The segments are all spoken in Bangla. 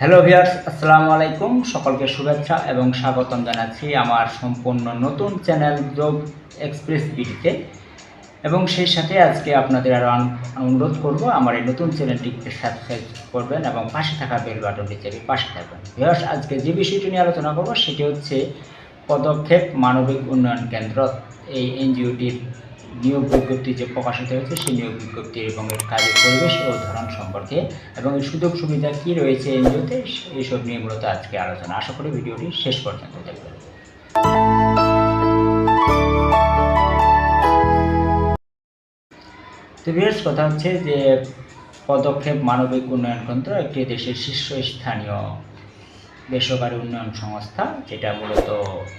হ্যালো ভিউয়ার্স আসসালামু আলাইকুম। সকলকে শুভেচ্ছা এবং স্বাগতম জানাচ্ছি আমার সম্পূর্ণ নতুন চ্যানেল যোগ এক্সপ্রেস বিডিতে এবং সেই সাথে আজকে আপনাদের আরও অনুরোধ করব, আমার এই নতুন চ্যানেলটিকে সাবস্ক্রাইব করবেন এবং পাশে থাকা বেল বাটনটি চেপে পাশে থাকবেন। ভিউয়ার্স আজকে যে বিষয়টি নিয়ে আলোচনা করব, সেটি হচ্ছে পদক্ষেপ মানবিক উন্নয়ন কেন্দ্র, এই এনজিওটির নিয়োগ বিজ্ঞপ্তি যে প্রকাশিত হয়েছে, সেই নিয়োগ বিজ্ঞপ্তি এবং এর কাজের পরিবেশ ও ধরন সম্পর্কে এবং এর সুযোগ সুবিধা কী রয়েছে এনজিওতে এইসব নিয়ে মূলত আজকে আলোচনা। আশা করি ভিডিওটি শেষ পর্যন্ত দেখবেন। তো বিশেষ কথা হচ্ছে যে পদক্ষেপ মানবিক উন্নয়ন কেন্দ্র একটি দেশের শীর্ষস্থানীয় বেসরকারি উন্নয়ন সংস্থা, যেটা মূলত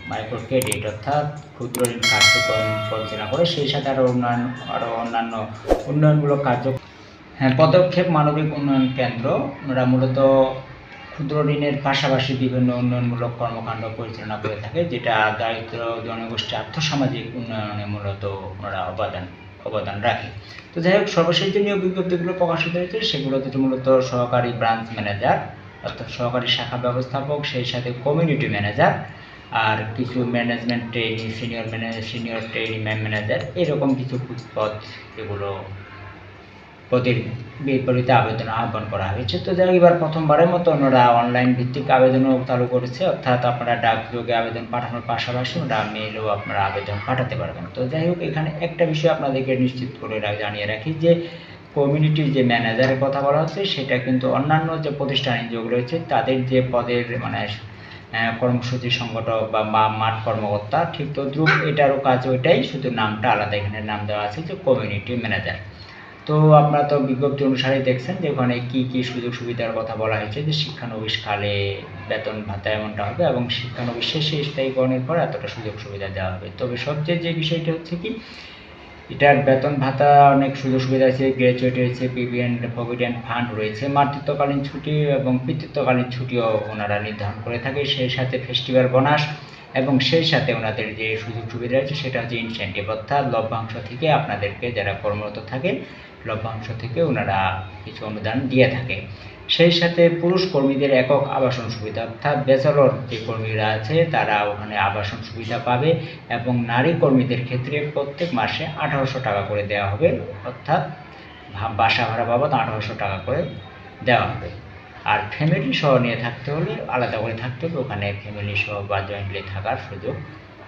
মাইক্রো ক্রেডিট অর্থাৎ ক্ষুদ্র ঋণ কার্যক্রম পরিচালনা করে, সেই সাথে আরও উন্নয়ন আরও অন্যান্য উন্নয়নমূলক কার্য হ্যাঁ পদক্ষেপ মানবিক উন্নয়ন কেন্দ্র, ওরা মূলত ক্ষুদ্র ঋণের পাশাপাশি বিভিন্ন উন্নয়নমূলক কর্মকাণ্ড পরিচালনা করে থাকে, যেটা দারিদ্র জনগোষ্ঠী আর্থসামাজিক উন্নয়নে মূলত ওরা অবদান অবদান রাখে। তো যাই হোক, সর্বশেষ যে নিয়োগ বিজ্ঞপ্তিগুলো প্রকাশিত হয়েছে সেগুলোতে মূলত সহকারী ব্রাঞ্চ ম্যানেজার অর্থাৎ সহকারী শাখা ব্যবস্থাপক, সেই সাথে কমিউনিটি ম্যানেজার আর কিছু management trainee senior manager senior trainee manager এরকম কিছু পদ এগুলো পদের বিপরীতে আবেদন আহ্বান করা হয়েছে। তো হোক, এবার প্রথমবারের মতো ওনারা অনলাইন ভিত্তিক আবেদনও চালু করেছে। অর্থাৎ আপনারা ডাকযোগে আবেদন পাঠানোর পাশাপাশি ওরা মেইলেও আপনারা আবেদন পাঠাতে পারবেন। তো যাই হোক, এখানে একটা বিষয় আপনাদেরকে নিশ্চিত করে জানিয়ে রাখি যে কমিউনিটির যে ম্যানেজারের কথা বলা হচ্ছে, সেটা কিন্তু অন্যান্য যে প্রতিষ্ঠান যেগুলো রয়েছে, তাদের যে পদের মানে কর্মসূচি সংগঠক বা মাঠ কর্মকর্তা, ঠিক তো দ্রুপ এটারও কাজ ওইটাই, শুধু নামটা আলাদা, এখানে নাম দেওয়া আছে যে কমিউনিটি ম্যানেজার তো আপনারা তো বিজ্ঞপ্তি অনুসারে দেখছেন যে ওখানে কি কি সুযোগ সুবিধার কথা বলা হয়েছে যে শিক্ষানবিশ বেতন ভাতা এমনটা হবে এবং শিক্ষানবিশ শেষে স্থায়ীকরণের পর এতটা সুযোগ সুবিধা দেওয়া হবে। তবে সবচেয়ে যে বিষয়টা হচ্ছে কি এটার বেতন ভাতা অনেক সুযোগ সুবিধা আছে গ্র্যাজুয়েট রয়েছে পিভিএন্ড প্রভিডেন্ট ফান্ড রয়েছে, মাতৃত্বকালীন ছুটি এবং পিতৃত্বকালীন ছুটিও ওনারা নির্ধারণ করে থাকে, সেই সাথে ফেস্টিভ্যাল বোনাস এবং সেই সাথে ওনাদের যে সুযোগ সুবিধা আছে সেটা হচ্ছে ইনসেন্টিভ অর্থাৎ লভ্যাংশ থেকে আপনাদেরকে যারা কর্মরত থাকে, লভ্যাংশ থেকে ওনারা কিছু অনুদান দিয়ে থাকে। সেই সাথে পুরুষ কর্মীদের একক আবাসন সুবিধা, অর্থাৎ ব্যাচেলর যে কর্মীরা আছে, তারা ওখানে আবাসন সুবিধা পাবে এবং নারী কর্মীদের ক্ষেত্রে প্রত্যেক মাসে আঠারোশো টাকা করে দেওয়া হবে, অর্থাৎ বাসা ভাড়া বাবদ আঠারোশো টাকা করে দেওয়া হবে। আর ফ্যামিলি সহ নিয়ে থাকতে হলে আলাদা করে থাকতে হবে, ওখানে ফ্যামিলি সহ বা জয়েন্টলি থাকার সুযোগ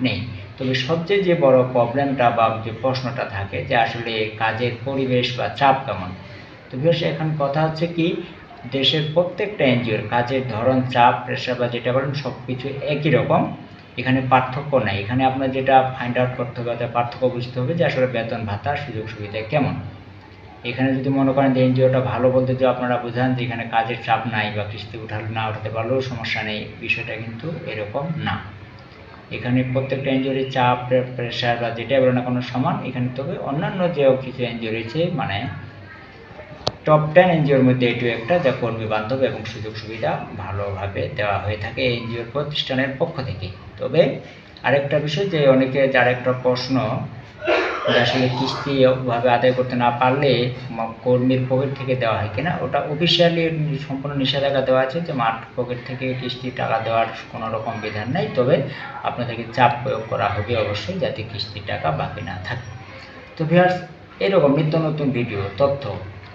নেই। তবে সবচেয়ে যে বড় প্রবলেমটা বা যে প্রশ্নটা থাকে যে আসলে কাজের পরিবেশ বা চাপ কেমন? তো বিশেষ এখন কথা হচ্ছে কি দেশের প্রত্যেকটা এনজিওর কাজের ধরন, চাপ প্রেশার বা যেটা বলেন সব কিছু একই রকম। এখানে পার্থক্য নাই। এখানে আপনার যেটা ফাইন্ড আউট করতে হবে অর্থাৎ পার্থক্য বুঝতে হবে যে আসলে বেতন, ভাতা, সুযোগ সুবিধা কেমন। এখানে যদি মনে করেন যে এনজিওটা ভালো বলতে যে আপনারা বোঝান যে এখানে কাজের চাপ নাই বা কিস্তি উঠালে, না উঠাতে পারলেও সমস্যা নেই, বিষয়টা কিন্তু এরকম না। এখানে প্রত্যেকটা এনজিওর চাপ প্রেশার বা যেটাই বলে না কোনো সমান, এখানে তবে অন্যান্য যে কিছু এনজিও রয়েছে মানে টপ টেন এনজিওর মধ্যে এটিও একটা যা কর্মী বান্ধব এবং সুযোগ সুবিধা ভালোভাবে দেওয়া হয়ে থাকে এনজিওর প্রতিষ্ঠানের পক্ষ থেকে। তবে আরেকটা বিষয় যে অনেকে যার একটা প্রশ্ন আসলে কিস্তি ভাবে আদায় করতে না পারলে কর্মীর পকেট থেকে দেওয়া হয় কিনা, ওটা অফিসিয়ালি সম্পূর্ণ নিষেধাজ্ঞা দেওয়া আছে যে মাঠ পকেট থেকে কিস্তি টাকা দেওয়ার কোনো রকম বিধান নেই, তবে আপনাদেরকে চাপ প্রয়োগ করা হবে অবশ্যই যাতে কিস্তির টাকা বাকি না থাকে। তো ভিউয়ার্স এরকম নিত্য নতুন ভিডিও তথ্য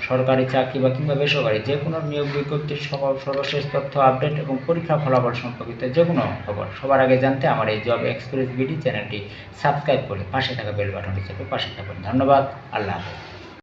সরকারি চাকরি বা কিংবা বেসরকারি যে কোনো নিয়োগ বিজ্ঞপ্তির সকল সর্বশেষ তথ্য, আপডেট এবং পরীক্ষা ফলাফল সম্পর্কিত যে কোনো খবর সবার আগে জানতে আমার এই জব এক্সপ্রেস বিডি চ্যানেলটি সাবস্ক্রাইব করে পাশে থাকা বেল বাটনটি চেপে পাশে থাকুন। ধন্যবাদ। আল্লাহ হাফেজ।